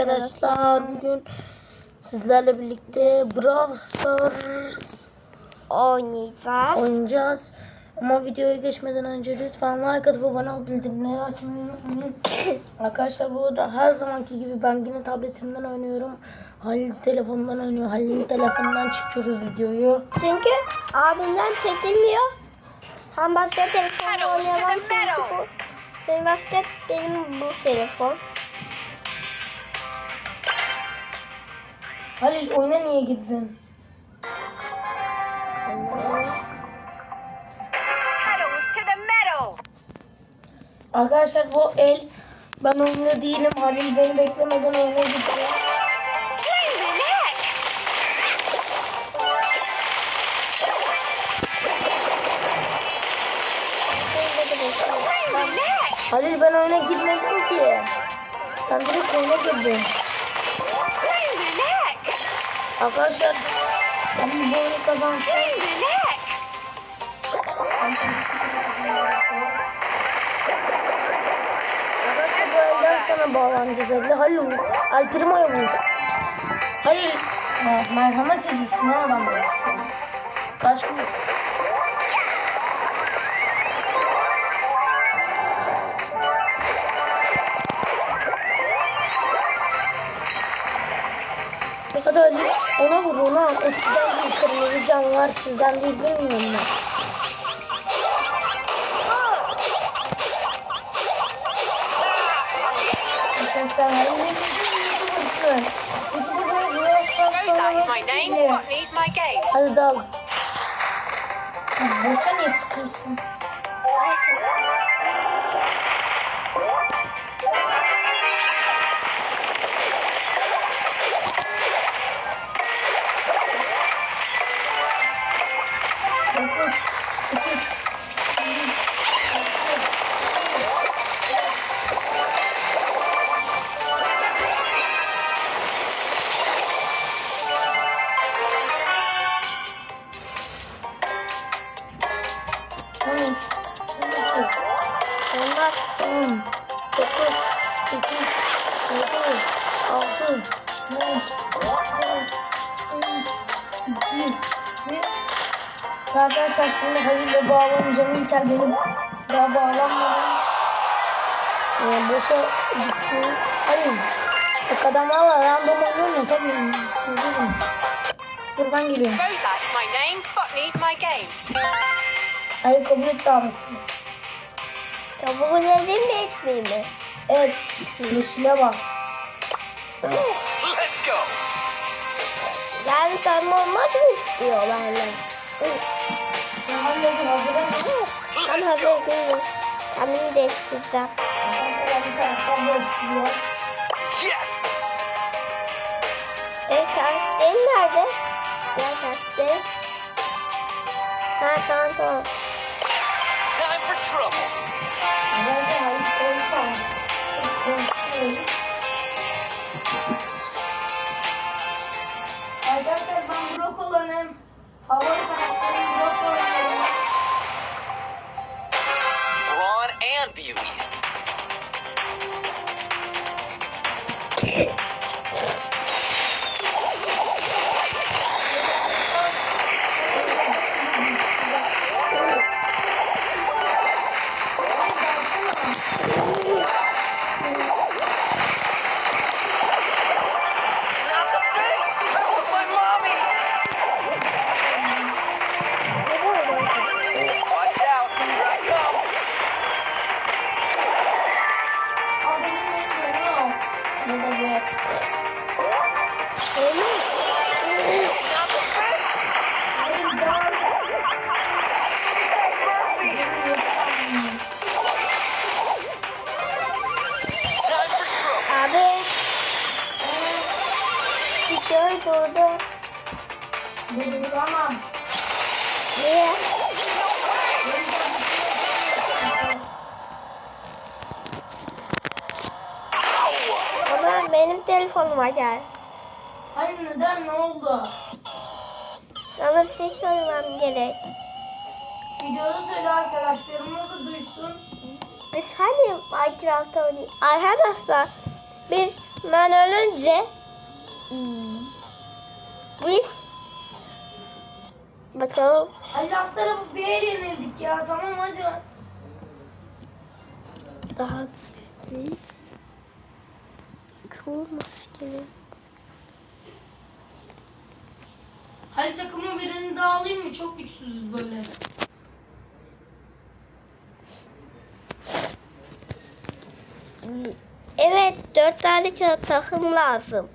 arkadaşlar. Bugün sizlerle birlikte Brawl Stars oynayacağız. oynayacağız. Ama videoya geçmeden önce lütfen like atıp abone ol bildirimleri açmayı unutmayın. arkadaşlar bu arada her zamanki gibi ben yine tabletimden oynuyorum. Halil telefonundan oynuyor. Halil'in telefonundan çıkıyoruz videoyu. Çünkü abimden çekilmiyor. Hem başka telefonla Pedals to oynayamam the çünkü metal. bu. Benim başka benim bu telefon. Halil oyuna niye metal. Arkadaşlar bu el ben oyunda değilim. Halil beni beklemeden oyuna gitti. Halil ben oyuna girmedim ki. Sen direkt oyuna girdin. Arkadaşlar Halil bu oyunu minute. Arkadaşlar bu elden sana bağlanacağız Halil. Halil vur. El Primo'ya vur. Halil ha, merhamet ediyorsun ha adam diyorsun. Kaç mı? Canlar sizden değil bilmiyorum ben. Arkadaşlar. Botany's my game. Hadi dal. Boşa niye sıkıyorsun? E, boşa gitti. Halil. Bak adamlar var. Random oynuyor ya tabii. Sözüm. Dur ben geliyorum. Rosa is my name. Botany's my game. Halil kabul et daveti. Kabul edeyim mi etmeyeyim mi? Evet. Yeşile bas. Let's go. Yani tam olmak mı istiyor benden? Ben halledin hazırım. Ben Let's hazır değilim. Kendimi değiştireceğim. Arkadaşlar bir karakter değiştiriyor. Yes. E karakterim nerede? Diğer karakterim. Ha tamam tamam. Time for trouble. Arkadaşlar Halil koyuyor. Konuşuyoruz. Arkadaşlar ben Brock olanım. Favori karakterim Brock olanım. Brawn and beauty. Benim telefonuma gel. Hayır neden ne oldu? Sana bir şey söylemem gerek. Videoda söyle arkadaşlarımız da duysun. Biz hani Minecraft oynayıyoruz. Arkadaşlar biz Ben hmm, biz bakalım alt tarafı bir yere yenildik ya. Tamam hadi. daha bir kıvırması gerek. Hadi takımın birini daha alayım mı? Çok güçsüzüz böyle. Evet, dört tane ta- takım lazım.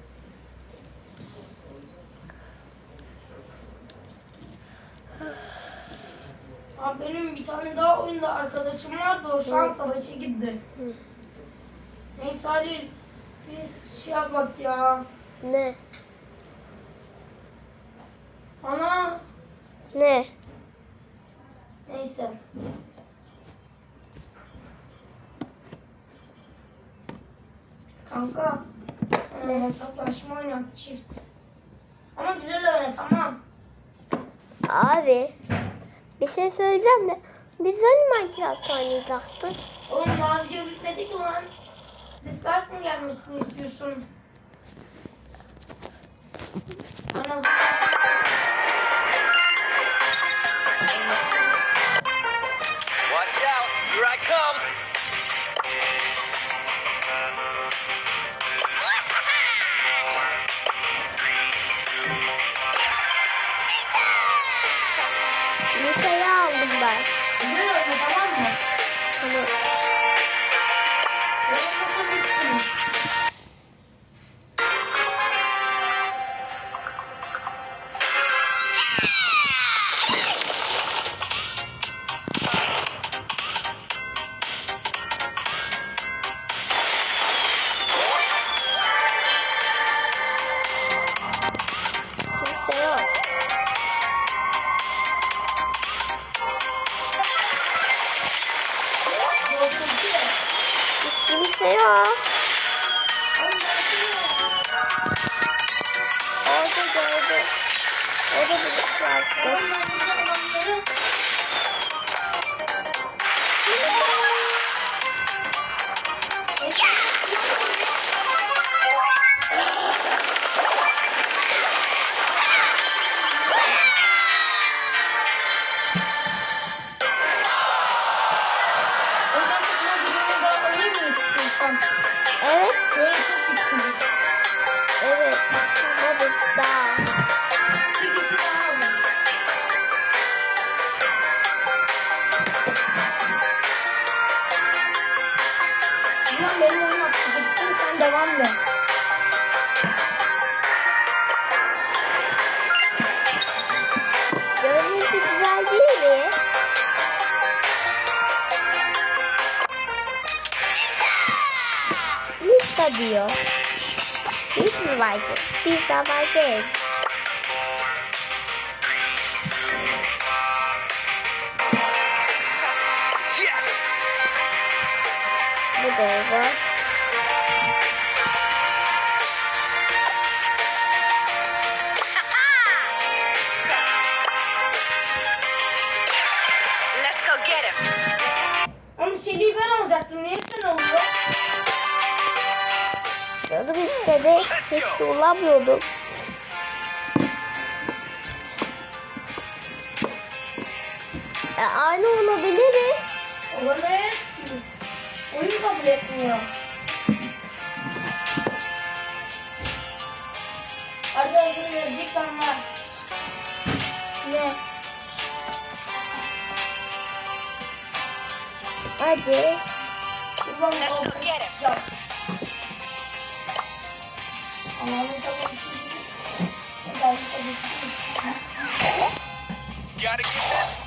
Abi benim bir tane daha oyunda arkadaşım vardı. O şu an savaşa gitti. Neyse Halil. Biz şey yapmak ya. Ne? Ana. Ne? Neyse. Kanka. Ne? Hesaplaşma oynak çift. Ama güzel oyna tamam. Abi, bir şey söyleyeceğim de biz hani Minecraft oynayacaktık? Oğlum daha video bitmedi ki lan. Dislike mı gelmesini istiyorsun? Ana Pizza diyor. Pizza vardı. Pizza vardı. Yes. Bu da var. İstedi. Hiç olamıyordum. E, aynı olabiliriz. Olamayız ki. Oyun kabul etmiyor. Arkadaşını vereceksen ver. Ne? Hadi. Let's go get him. Gotta get that.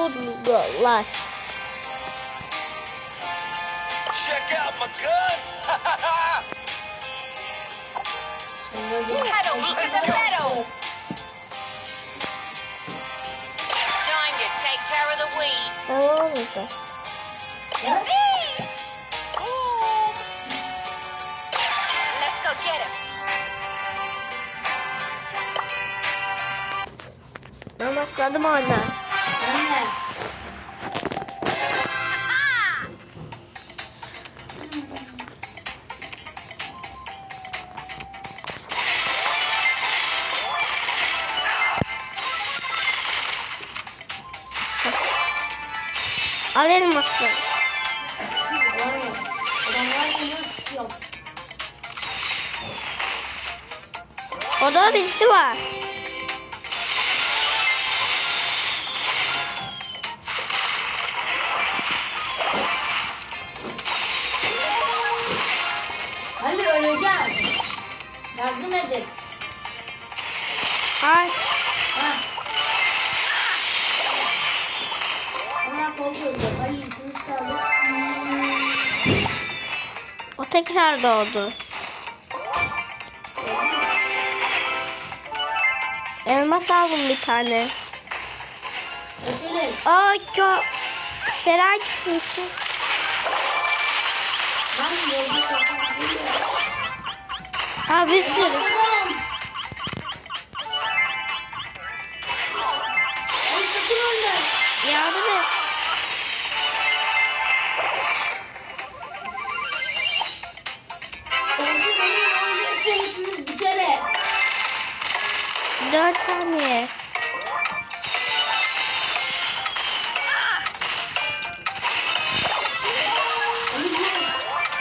Yüz oldu bunlar. Check out my guns. Pedal equals pedal. Time to take care of the weeds. Tamam mı? Ya, Let's go get him. Ben başladım ona. Anne. Al elması. Olamıyor. Adamlar geliyor sıkıyor. Orada birisi var. Ay. O tekrar doğdu. Elmas aldım bir tane. Aa çok. Seray. Ha bir sürü.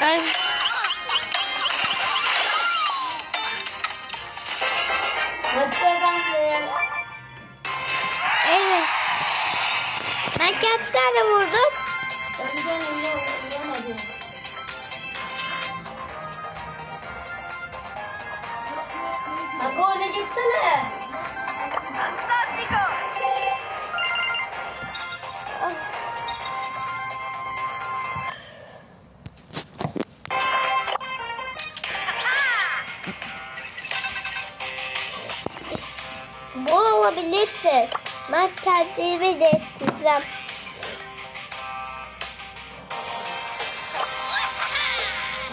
Ay. Maç kazandı. Evet. Ben kaç tane vurdum? Sen bir tane oynamadın. Bak orada gitsene. Bu olabilirsin. Ben kendimi değiştireceğim.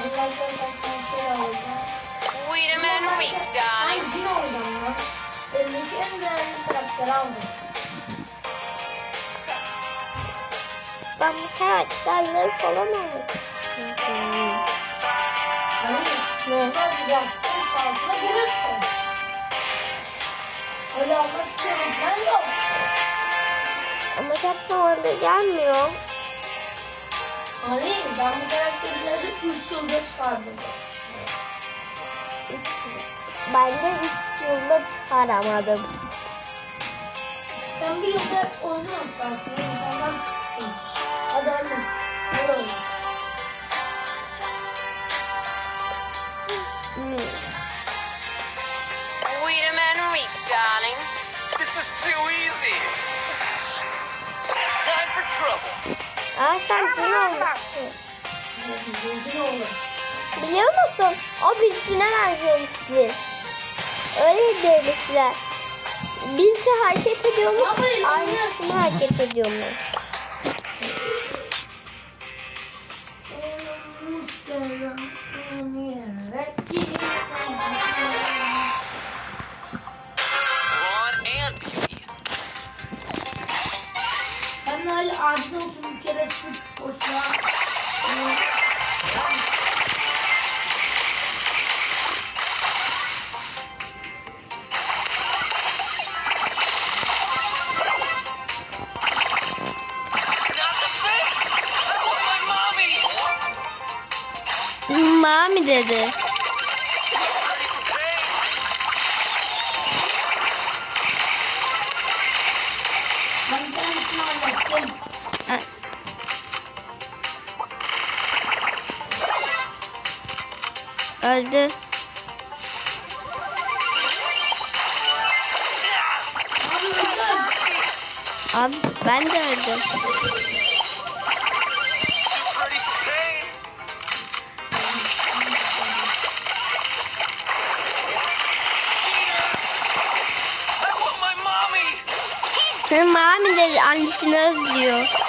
Alacağım. Weederman Week, darling. Ben cin olacağım lan. Elimdeki en değerli karakteri aldım. Ben bu karakterleri falan aldım. Hani Ne? yapacaksın şansına gelirsin. Öyle almak istiyorum. Ben yok. Ama çok zamanda gelmiyor. Hani ben bu karakterleri 3 yılda çıkardım. Ben de 3 yılda çıkaramadım. Sen bir yılda oynuyorsun aslında. İnsanlar küçüksün. Hadi anne. Oğlum. Hmm. Darling. This is too easy. Time for trouble. Aa sen. Biliyor musun? O birisine benzemişsin. Öyle demişler. Birisi hareket ediyormuş, aynısını hareket ediyormuş. Öldü. Abi ben de öldüm. Senin mami de annesini özlüyor.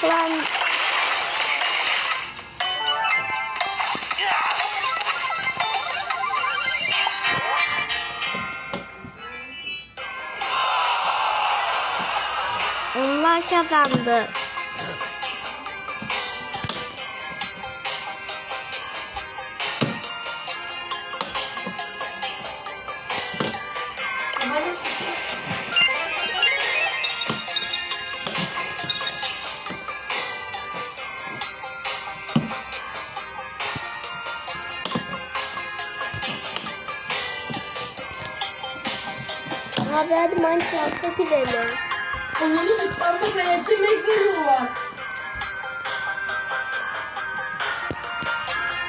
Saklan. Onlar kazandı. Abi hadi Minecraft'a girelim. Onları dükkanda beleşemek veriyorlar.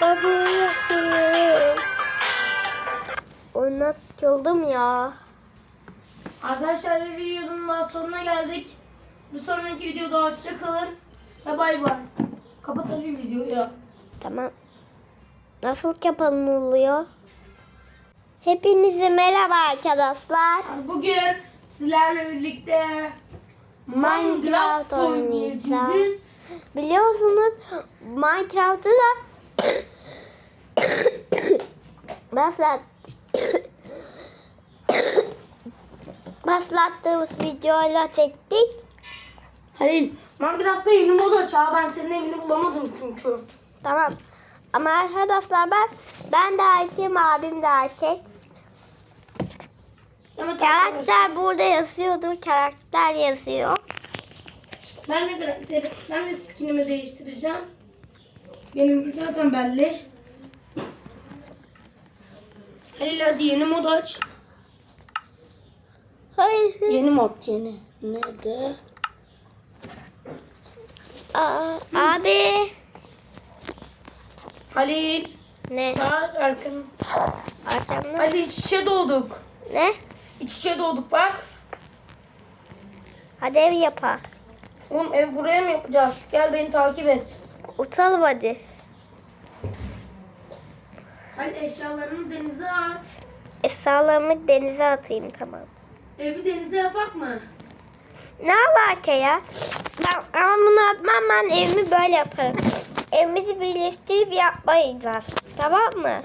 Baba Oyuna sıkıldım ya. Arkadaşlar bir videonun daha sonuna geldik. Bir sonraki videoda hoşça kalın. Ve bay bay. Kapatalım videoyu. Tamam. Nasıl kapanılıyor? Hepinize merhaba arkadaşlar. Bugün sizlerle birlikte Minecraft oynayacağız. Biliyorsunuz Minecraft'ı da başlat başlattığımız videoyla çektik. Halil, Minecraft'ta yeni mod aç ha. Ben senin evini bulamadım çünkü. Tamam. Ama arkadaşlar ben ben de erkeğim abim de erkek. Evet, Karakter burada yazıyordu. Karakter yazıyor. Ben de karakteri, ben de skinimi değiştireceğim. Benimki zaten belli. Halil hadi yeni mod aç. Hayır. Yeni mod yeni. Nerede? Aa, abi. Halil. Ne? Bak arkanı. Arkamda. Hadi iç içe doğduk. Ne? İç içe doğduk bak. Hadi ev yapar. Oğlum ev buraya mı yapacağız? Gel beni takip et. Uçalım hadi. Halil eşyalarını denize at. Eşyalarımı denize atayım tamam. Evi denize yapak mı? Ne alaka ya? Ben, ama bunu yapmam ben evimi böyle yaparım. Evimizi birleştirip yapmayacağız. Tamam mı?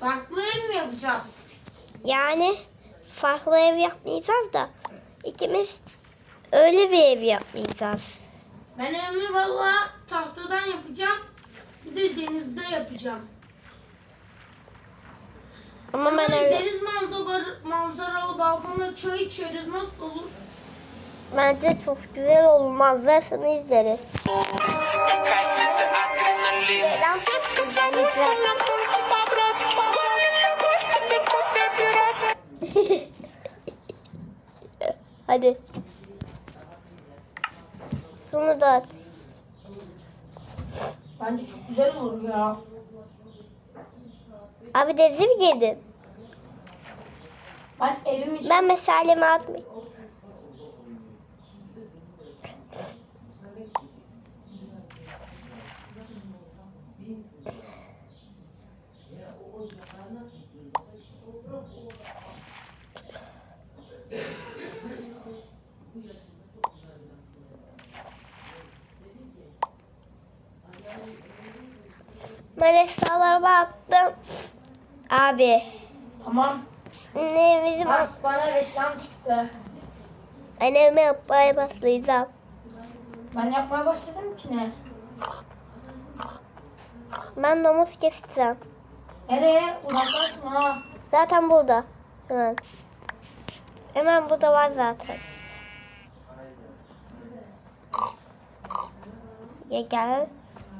Farklı ev mi yapacağız? Yani farklı ev yapmayacağız da ikimiz öyle bir ev yapmayacağız. Ben evimi valla tahtadan yapacağım. Bir de denizde yapacağım. Ama ben Ama öyle, deniz manzaralı, manzaralı balkonda çay içeriz nasıl olur? Bence çok güzel olur. Manzarasını izleriz. Hadi. Şunu da at. Bence çok güzel olur ya. Abi denize mi girdin? Ben evim için Ben mesalemi atmayayım. Ben eşyalarımı attım. Abi. tamam. Ne bizim Bak bana reklam çıktı. anneme yapmaya başlayacağım. Ben yapmaya başladım ki ne? Ben domuz keseceğim. Nereye? Uzaklaşma. Zaten burada. Hemen. Hemen burada var zaten. Ya gel.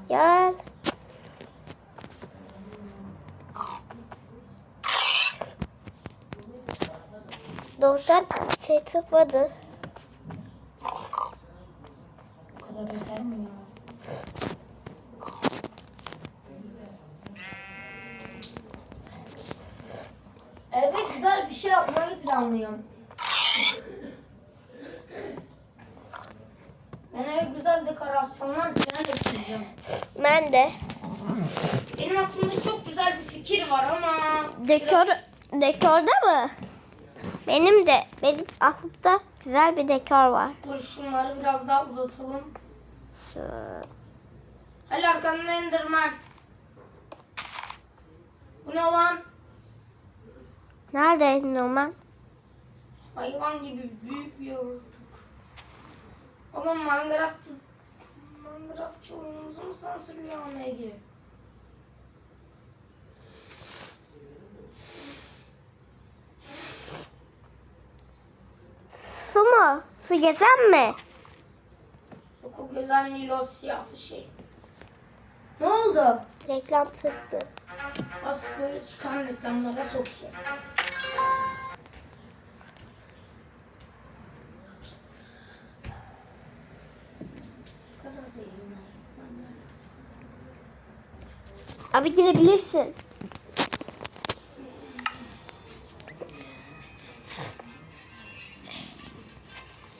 Gel. Dostlar şey çıkmadı. kadar yeter mi ya? Eve güzel bir şey yapmayı planlıyorum. Ben eve güzel dekorasyonlar falan yapacağım. Ben de. Benim aklımda çok güzel bir fikir var ama... Dekor, dekorda mı? Benim de. Benim aklımda güzel bir dekor var. Dur şunları biraz daha uzatalım. Şu- Hadi arkamda Enderman. Bu ne lan? Nerede Numan? Hayvan gibi büyük bir yaratık. Oğlum Minecraft Minecraftçı oyunumuzu mu sansürlüyor AMG? Su mu? Su gezen mi? Yok o güzel değil o siyahlı şey. Ne oldu? Reklam çıktı. Böyle çıkan reklamlara sokacağım. Abi girebilirsin.